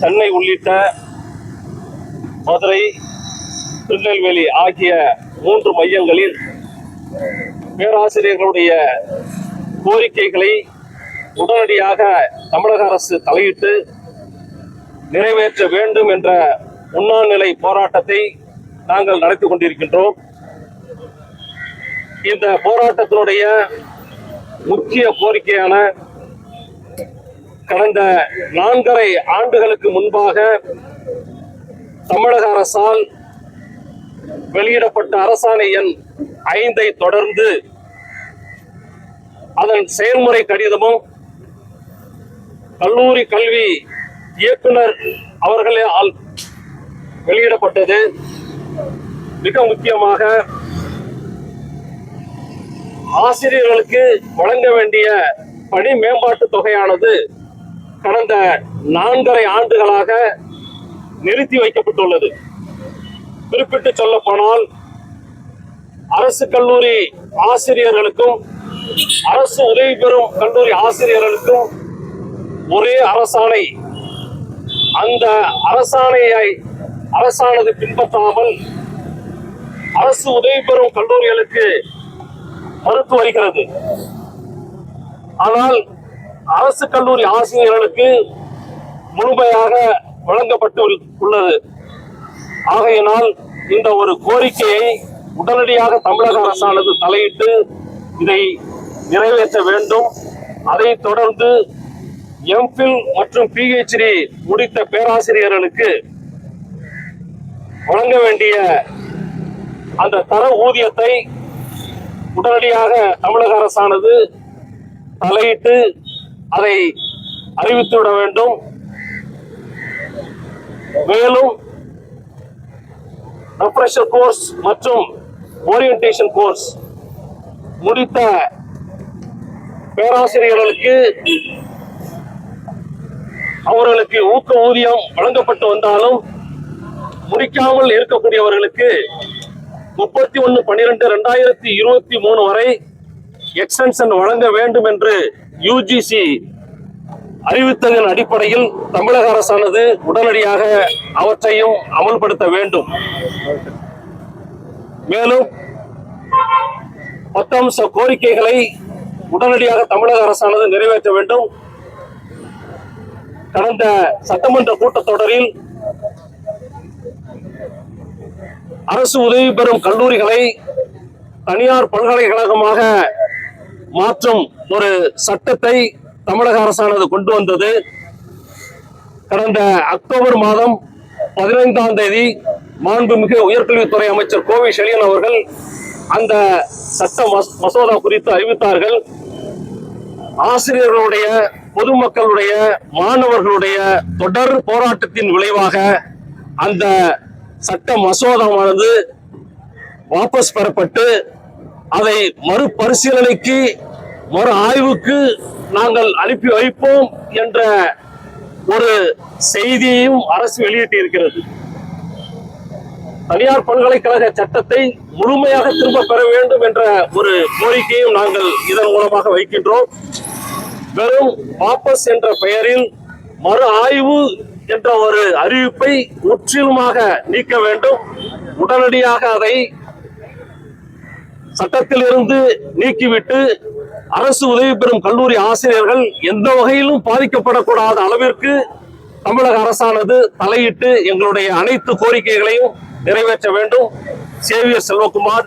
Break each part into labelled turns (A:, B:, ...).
A: சென்னை உள்ளிட்ட மதுரை திருநெல்வேலி ஆகிய மூன்று மையங்களில் பேராசிரியர்களுடைய கோரிக்கைகளை உடனடியாக தமிழக அரசு தலையிட்டு நிறைவேற்ற வேண்டும் என்ற உண்ணாநிலை போராட்டத்தை நாங்கள் நடத்தி கொண்டிருக்கின்றோம். இந்த போராட்டத்தினுடைய முக்கிய கோரிக்கையான கடந்த நான்கரை ஆண்டுகளுக்கு முன்பாக தமிழக அரசால் வெளியிடப்பட்ட அரசாணை எண் ஐந்தை தொடர்ந்து அதன் செயல்முறை கடிதமும் கல்லூரி கல்வி இயக்குனர் அவர்களே வெளியிடப்பட்டது. மிக முக்கியமாக ஆசிரியர்களுக்கு வழங்க வேண்டிய பணி மேம்பாட்டு தொகையானது கடந்த நான்கரை ஆண்டுகளாக நிறுத்தி வைக்கப்பட்டுள்ளது. குறிப்பிட்டு சொல்ல போனால் அரசு கல்லூரி ஆசிரியர்களுக்கும் அரசு உதவி பெறும் கல்லூரி ஆசிரியர்களுக்கும் ஒரே அரசாணை. அந்த அரசாணையை அரசானது பின்பற்றாமல் அரசு உதவி பெறும் கல்லூரிகளுக்கு மறுத்து வருகிறது. ஆனால் அரசு கல்லூரி ஆசிரியர்களுக்கு முழுமையாக வழங்கப்பட்டு உள்ளது. ஆகையினால் இந்த ஒரு கோரிக்கையை உடனடியாக தமிழக அரசானது தலையிட்டு இதை நிறைவேற்ற வேண்டும். அதைத் தொடர்ந்து எம்பில் மற்றும் பிஹெச்டி முடித்த பேராசிரியர்களுக்கு வழங்க வேண்டிய அந்த தர ஊதியத்தை உடனடியாக தமிழக அரசானது தலையிட்டு அதை அறிவித்து விட வேண்டும். மேலும் ரெஃப்ரெஷர் கோர்ஸ் மற்றும் ஓரியன்டேஷன் கோர்ஸ் முடித்த பேராசிரியர்களுக்கு அவர்களுக்கு ஊக்க ஊதியம் வழங்கப்பட்டு வந்தாலும் முடிக்காமல் இருக்கக்கூடியவர்களுக்கு முப்பத்தி ஒன்று பன்னிரெண்டு ரெண்டாயிரத்தி இருபத்தி மூணு வரை எக்ஸ்டென்ஷன் வழங்க வேண்டும் என்று யுஜிசி அறிவித்ததன் அடிப்படையில் தமிழக அரசானது உடனடியாக அவற்றையும் அமல்படுத்த வேண்டும். மேலும் பத்தம்ச கோரிக்கைகளை உடனடியாக தமிழக அரசானது நிறைவேற்ற வேண்டும். கடந்த சட்டமன்ற கூட்டத்தொடரில் அரசு உதவி பெறும் கல்லூரிகளை தனியார் பல்கலைக்கழகமாக மாற்றும் ஒரு சட்டத்தை தமிழக அரசானது கொண்டு வந்தது. கடந்த அக்டோபர் மாதம் பதினைந்தாம் தேதி மாண்புமிகு உயர்கல்வித்துறை அமைச்சர் கோவை செழியன் அவர்கள் அந்த சட்ட மசோதா குறித்து அறிவித்தார்கள். ஆசிரியர்களுடைய பொதுமக்களுடைய மாணவர்களுடைய தொடர் போராட்டத்தின் விளைவாக அந்த சட்ட மசோதாவானது வாபஸ் பெறப்பட்டு அதை மறுபரிசீலனைக்கு மறு ஆய்வுக்கு நாங்கள் அனுப்பி வைப்போம் என்ற ஒரு செய்தியையும் அரசு வெளியிட்டு இருக்கிறது தனியார் பல்கலைக்கழக சட்டத்தை முழுமையாக திரும்ப பெற வேண்டும் என்ற ஒரு கோரிக்கையும் நாங்கள் இதன் மூலமாக வைக்கின்றோம். வெறும் வாபஸ் என்ற பெயரில் மறு ஆய்வு என்ற ஒரு அறிவிப்பை முற்றிலுமாக நீக்க வேண்டும். உடனடியாக அதை சட்டத்திலிருந்து நீக்கிவிட்டு அரசு உதவி பெறும் கல்லூரி ஆசிரியர்கள் எந்த வகையிலும் பாதிக்கப்படக்கூடாத அளவிற்கு தமிழக அரசானது தலையிட்டு எங்களுடைய அனைத்து கோரிக்கைகளையும் நிறைவேற்ற வேண்டும். சேவியர் செல்வகுமார்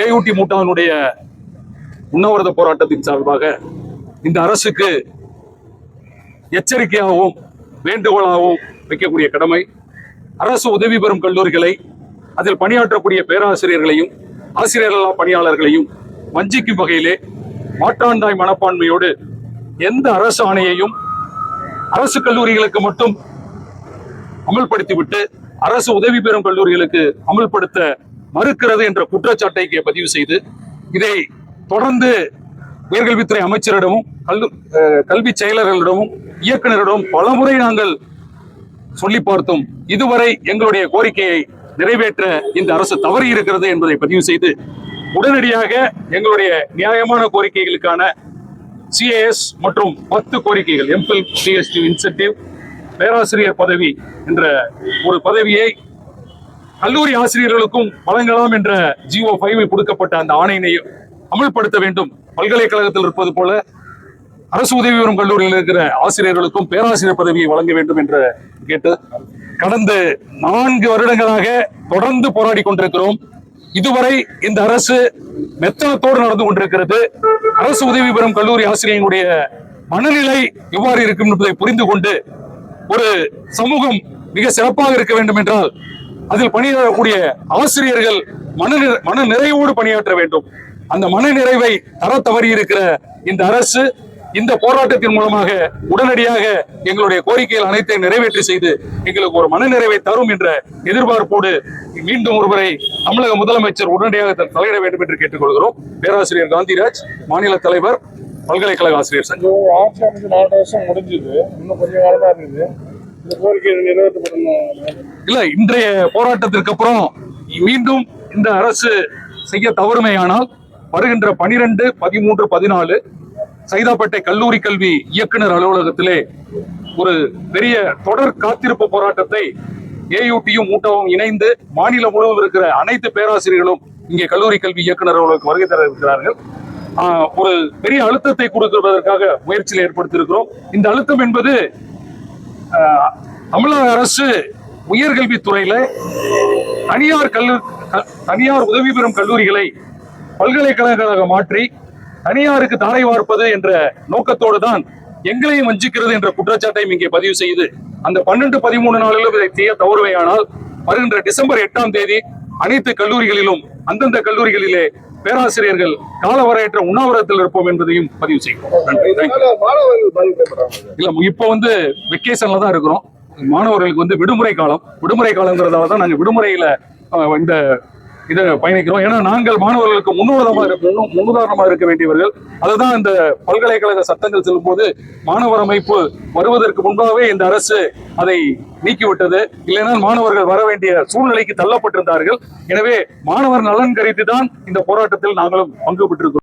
B: ஏயூட்டி மூட்டாவினுடைய உண்ணாவிரத போராட்டத்தின் சார்பாக இந்த அரசுக்கு எச்சரிக்கையாகவும் வேண்டுகோளாகவும் வைக்கக்கூடிய கடமை. அரசு உதவி பெறும் கல்லூரிகளை அதில் பணியாற்றக்கூடிய பேராசிரியர்களையும் ஆசிரியர்களா பணியாளர்களையும் வஞ்சிக்கும் வகையிலே மாற்றாந்தாய் மனப்பான்மையோடு எந்த அரசு ஆணையையும் அரசு கல்லூரிகளுக்கு மட்டும் அமல்படுத்திவிட்டு அரசு உதவி பெறும் கல்லூரிகளுக்கு அமல்படுத்த மறுக்கிறது என்ற குற்றச்சாட்டை பதிவு செய்து இதை தொடர்ந்து உயர்கல்வித்துறை அமைச்சரிடமும் கல்லு கல்வி செயலர்களிடமும் இயக்குநரிடமும் பலமுறை நாங்கள் சொல்லி பார்த்தோம். இதுவரை எங்களுடைய கோரிக்கையை நிறைவேற்ற இந்த அரசு தவறி இருக்கிறது என்பதை பதிவு செய்து உடனடியாக எங்களுடைய நியாயமான கோரிக்கைகளுக்கான சிஏஎஸ் மற்றும் பத்து கோரிக்கைகள் எம்பில் சிஎஸ்டி இன்சென்டிவ் பேராசிரியர் பதவி என்ற ஒரு பதவியை கல்லூரி ஆசிரியர்களுக்கும் வழங்கலாம் என்ற ஜிஓ ஃபைவில் கொடுக்கப்பட்ட அந்த ஆணையினை அமல்படுத்த வேண்டும். பல்கலைக்கழகத்தில் இருப்பது போல அரசு உதவி பெறும் கல்லூரியில் இருக்கிற ஆசிரியர்களுக்கும் பேராசிரியர் பதவியை வழங்க வேண்டும் என்று கேட்டு கடந்த நான்கு வருடங்களாக தொடர்ந்து போராடி கொண்டிருக்கிறோம். இதுவரை இந்த அரசு மெத்தனத்தோடு நடந்து கொண்டிருக்கிறது. அரசு உதவி பெறும் கல்லூரி ஆசிரியர்களுடைய மனநிலை எவ்வாறு இருக்கும் என்பதை புரிந்து கொண்டு ஒரு சமூகம் மிக சிறப்பாக இருக்க வேண்டும் என்றால் அதில் பணியாற்றக்கூடிய ஆசிரியர்கள் மன மன நிறைவோடு பணியாற்ற வேண்டும். அந்த மன நிறைவை தர தவறி இருக்கிற இந்த அரசு இந்த போராட்டத்தின் மூலமாக உடனடியாக எங்களுடைய கோரிக்கைகள் அனைத்தையும் நிறைவேற்றி செய்து எங்களுக்கு ஒரு மன நிறைவை தரும் என்ற எதிர்பார்ப்போடு மீண்டும் ஒருவரை தமிழக முதலமைச்சர் உடனடியாக தலையிட வேண்டும் என்று கேட்டுக்கொள்கிறோம். பேராசிரியர் காந்திராஜ் மாநில தலைவர் பல்கலைக்கழக ஆசிரியர் சங்கம்
C: ஆட்சி அமைச்சு நாலு வருஷம் முடிஞ்சுது. இன்னும் கொஞ்சம் காலம் இருக்குது.
B: இல்ல இன்றைய போராட்டத்திற்கு அப்புறம் மீண்டும் இந்த அரசு செய்ய தவறுமையானால் வருகின்ற பனிரெண்டு பதிமூன்று பதினாலு சைதாப்பேட்டை கல்லூரி கல்வி இயக்குனர் அலுவலகத்திலே ஒரு பெரிய தொடர் காத்திருப்பு போராட்டத்தை ஏயூடியும் மூட்டாவும் இணைந்து மாநிலம் முழுவதும் இருக்கிற அனைத்து பேராசிரியர்களும் இங்கே கல்லூரி கல்வி இயக்குனர் அலுவலகம் வருகை தர இருக்கிறார்கள் ஆஹ், ஒரு பெரிய அழுத்தத்தை கொடுக்கிறதற்காக முயற்சியில் ஏற்படுத்தியிருக்கிறோம். இந்த அழுத்தம் என்பது ஆஹ், தமிழக அரசு உயர்கல்வித்துறையில தனியார் கல்லூ தனியார் உதவி பெறும் கல்லூரிகளை பல்கலைக்கழகங்களாக மாற்றி தனியாருக்கு தாரை வார்ப்பது என்ற நோக்கத்தோடு தான் எங்களையும் வஞ்சிக்கிறது என்ற குற்றச்சாட்டையும் இங்கே பதிவு செய்து அந்த பன்னெண்டு பதிமூணு நாளிலும் இதை செய்ய தவறுவையானால் வருகின்ற டிசம்பர் எட்டாம் தேதி அனைத்து கல்லூரிகளிலும் அந்தந்த கல்லூரிகளிலே பேராசிரியர்கள் காலவரையற்ற உண்ணாவிரத்தில் இருப்போம் என்பதையும் பதிவு செய்கிறோம். நன்றி.
C: மாணவர்கள்
B: இல்ல இப்ப வந்து வெக்கேஷன்ல தான் இருக்கிறோம். மாணவர்களுக்கு வந்து விடுமுறை காலம். விடுமுறை காலங்கிறதால தான் நாங்க விடுமுறையில இந்த இதை பயணிக்கிறோம். ஏன்னா நாங்கள் மாணவர்களுக்கு முன்னுதாரமாக இருக்க முன்னு- இருக்க வேண்டியவர்கள். அதுதான் இந்த பல்கலைக்கழக சட்டங்கள் செல்லும்போது மாணவர் அமைப்பு வருவதற்கு முன்பாகவே இந்த அரசு அதை நீக்கிவிட்டது. இல்லைனால் மாணவர்கள் வர வேண்டிய சூழ்நிலைக்கு தள்ளப்பட்டிருந்தார்கள். எனவே மாணவர் நலன் கருதி தான் இந்த போராட்டத்தில் நாங்களும் பங்கு பெற்றிருக்கிறோம்.